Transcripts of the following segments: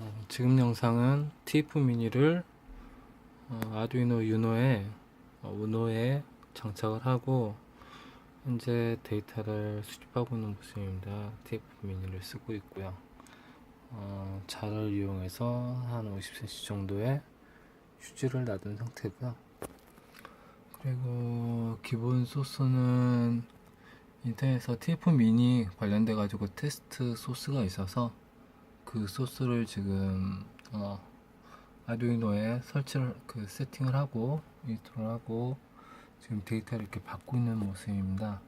어, 지금 영상은 TF 미니를 어, 아두이노 유노에 어, 우노에 장착을 하고 현재 데이터를 수집하고 있는 모습입니다. TF 미니를 쓰고 있고요. 어, 자를 이용해서 한 50cm 정도의 휴지를 놔둔 상태고요. 그리고 기본 소스는 인터넷에서 TF 미니 관련돼 가지고 테스트 소스가 있어서 그 소스를 지금 어, 아두이노에 설치를 그 세팅을 하고 인스톨을 하고 지금 데이터를 이렇게 받고 있는 모습입니다.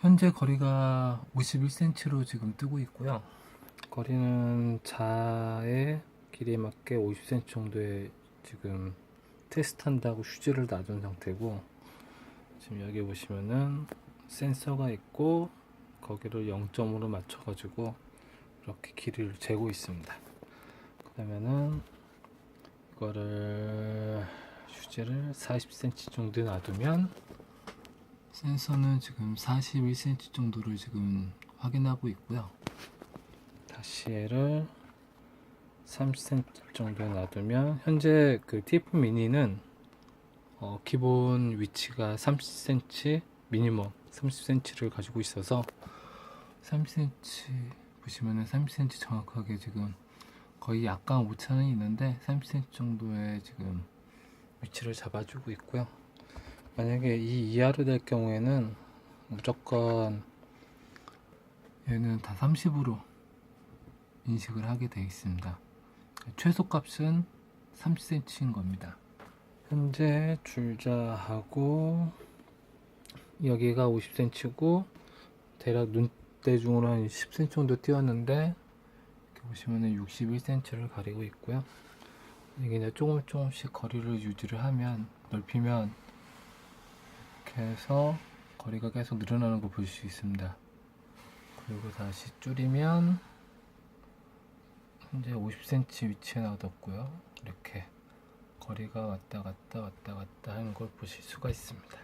현재 거리가 51cm로 지금 뜨고 있고요. 거리는 자의 길이에 맞게 50cm 정도의 지금 테스트한다고 휴지를 놔둔 상태고 지금 여기 보시면은 센서가 있고 거기를 0점으로 맞춰가지고 이렇게 길이를 재고 있습니다. 그러면은 이거를 휴지를 40cm 정도 놔두면 센서는 지금 41cm 정도를 지금 확인하고 있고요. 다시 얘를 30cm 정도에 놔두면 현재 그 TF 미니는 어, 기본 위치가 30cm 미니멈 30cm를 가지고 있어서 30cm 보시면은 30cm 정확하게 지금 거의 약간 오차는 있는데 30cm 정도의 지금 위치를 잡아주고 있고요. 만약에 이 이하로 될 경우에는 무조건 얘는 다 30으로 인식을 하게 되어 있습니다. 최소값은 30cm인 겁니다. 현재 줄자하고 여기가 50cm고 대략 눈 대중으로 한 10cm 정도 띄었는데 이렇게 보시면은 61cm를 가리고 있고요. 이게 이제 조금 조금씩 거리를 유지를 하면 넓히면 이렇게 해서 거리가 계속 늘어나는 걸 볼 수 있습니다. 그리고 다시 줄이면 현재 50cm 위치에 놔뒀고요. 이렇게 거리가 왔다 갔다 왔다 갔다 하는 걸 보실 수가 있습니다.